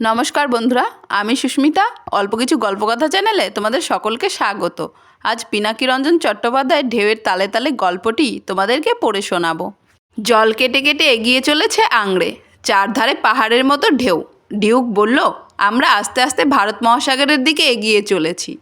নমস্কার বন্ধুরা, আমি সুস্মিতা। অল্প কিছু গল্পকথা চ্যানেলে তোমাদের সকলকে স্বাগত। আজ পিনাকি রঞ্জন চট্টোপাধ্যায়ের ঢেউয়ের তালে তালে গল্পটি তোমাদেরকে পড়ে শোনাবো। জল কেটে কেটে এগিয়ে চলেছে আংড়ে, চারধারে পাহাড়ের মতো ঢেউ। ডিউক বলল, আমরা আস্তে আস্তে ভারত মহাসাগরের দিকে এগিয়ে চলেছি।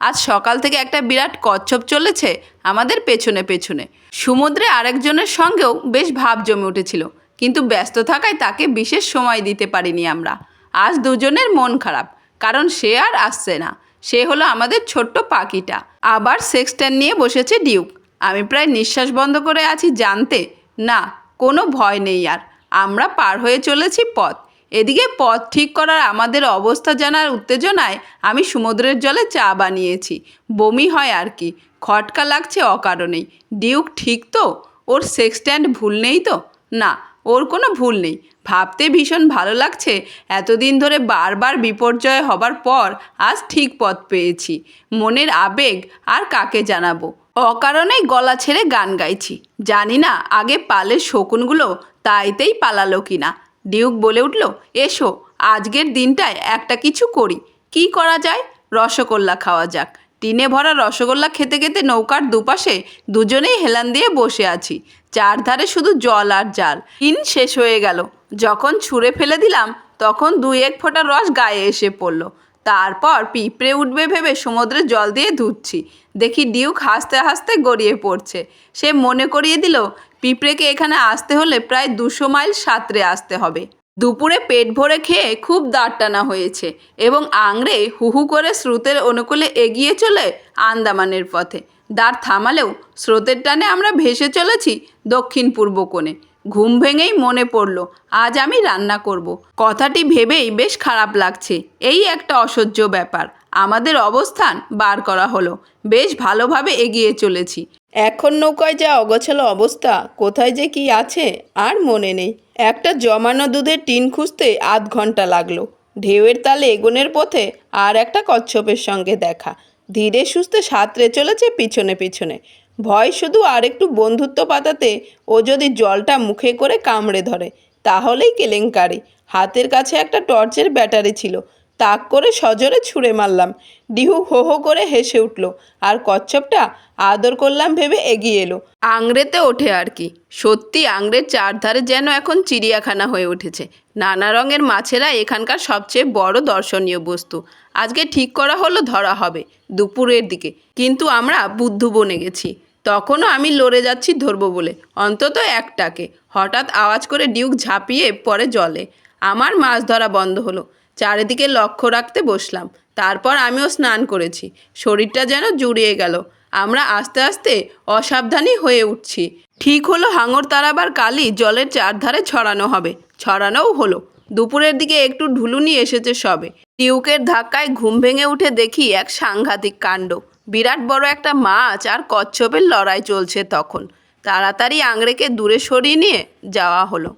আজ সকাল থেকে একটা বিরাট কচ্ছপ চলেছে আমাদের পেছনে পেছনে। সমুদ্রে আরেকজনের সঙ্গেও বেশ ভাব জমে উঠেছিল, কিন্তু ব্যস্ত থাকায় তাকে বিশেষ সময় দিতে পারিনি আমরা। আজ দুজনের মন খারাপ, কারণ সে আর আসছে না। সে হলো আমাদের ছোট্ট পাখিটা। আবার সেক্সট্যান্ড নিয়ে বসেছে ডিউক আমি প্রায় নিঃশ্বাস বন্ধ করে আছি জানতে। না, কোনো ভয় নেই আর। আমরা পার হয়ে চলেছি পথ। এদিকে পথ ঠিক করার আমাদের অবস্থা জানার উত্তেজনায় আমি সমুদ্রের জলে চা বানিয়েছি। বমি হয় আর কি। খটকা লাগছে অকারণেই। ডিউক ঠিক তো? ওর সেক্সট্যান্ড ভুল নেই তো? না ওর কোনো ভুল নেই। ভাবতে ভীষণ ভালো লাগছে, এতদিন ধরে বারবার বিপর্যয় হবার পর আজ ঠিক পথ পেয়েছি। মনের আবেগ আর কাকে জানাব? অকারণেই গলা ছেড়ে গান গাইছি। জানি না আগে পালের শকুনগুলো তাইতেই পালালো কিনা। ডিউক বলে উঠল, এসো, আজকের দিনটায় একটা কিছু করি। কি করা যায়? রসগোল্লা খাওয়া যাক। টিনে ভরা রসগোল্লা খেতে খেতে নৌকার দুপাশে দুজনেই হেলান দিয়ে বসে আছি। চারধারে শুধু জল আর জাল। ইন শেষ হয়ে গেল। যখন ছুঁড়ে ফেলে দিলাম, তখন দুই এক ফোঁটা রস গায়ে এসে পড়ল। তারপর পিঁপড়ে উঠবে ভেবে সমুদ্রে জল দিয়ে ধুচ্ছি। দেখি ডিউক হাসতে হাসতে গড়িয়ে পড়ছে। সে মনে করিয়ে দিল, পিঁপড়েকে এখানে আসতে হলে প্রায় দুশো মাইল সাঁতরে আসতে হবে। দুপুরে পেট ভরে খেয়ে খুব দাঁড় টানা হয়েছে এবং আংড়ে হুহু করে স্রোতের অনুকূলে এগিয়ে চলে আন্দামানের পথে। দাঁড় থামালেও স্রোতের টানে আমরা ভেসে চলেছি দক্ষিণ পূর্ব কোণে। ঘুম ভেঙেই মনে পড়ল, আজ আমি রান্না করব। কথাটি ভেবেই বেশ খারাপ লাগছে। এই একটা অসহ্য ব্যাপার। আমাদের অবস্থান বার করা হলো। বেশ ভালোভাবে এগিয়ে চলেছি। এখন নৌকায় যা অগোছালো অবস্থা, কোথায় যে কি আছে আর মনে নেই। একটা জমানো দুধের টিন খুঁজতে আধ ঘণ্টা লাগল। ঢেউয়ের তালে এগোনের পথে আর একটা কচ্ছপের সঙ্গে দেখা। ধীরে সুস্থে সাঁতরে চলেছে পিছনে পিছনে। ভয় শুধু আর একটু বন্ধুত্ব পাতাতে ও যদি জলটা মুখে করে কামড়ে ধরে, তাহলেই কেলেঙ্কারি। হাতের কাছে একটা টর্চের ব্যাটারি ছিল। তাক করে সজোরে ছুঁড়ে মারলাম। ডিহু হো হো করে হেসে উঠল। আর কচ্ছপটা আদর করলাম ভেবে এগিয়ে এলো। আংড়েতে ওঠে আর কি। সত্যি আংড়ের চারধারে যেন এখন চিড়িয়াখানা হয়ে উঠেছে। নানা রঙের মাছেরা এখানকার সবচেয়ে বড় দর্শনীয় বস্তু। আজকে ঠিক করা হলো ধরা হবে দুপুরের দিকে। কিন্তু আমরা বুদ্ধু বনে গেছি। তখনও আমি লড়ে যাচ্ছি ধরবো বলে। অন্তত একটাকে। হঠাৎ আওয়াজ করে ডিউক ঝাঁপিয়ে পরে জলে। আমার মাছ ধরা বন্ধ হলো। চারিদিকে লক্ষ্য রাখতে বসলাম। তারপর আমিও স্নান করেছি। শরীরটা যেন জুড়িয়ে গেল। আমরা আস্তে আস্তে অসাবধানী হয়ে উঠছি। ঠিক হলো হাঙর তারাবার কালি জলের চারধারে ছড়ানো হবে। ছড়ানোও হলো। দুপুরের দিকে একটু ঢুলুনি এসেছে সবে। টিউকের ধাক্কায় ঘুম ভেঙে উঠে দেখি এক সাংঘাতিক কাণ্ড। বিরাট বড় একটা মাছ আর কচ্ছপের লড়াই চলছে তখন। তাড়াতাড়ি আংড়েকে দূরে সরিয়ে নিয়ে যাওয়া হলো।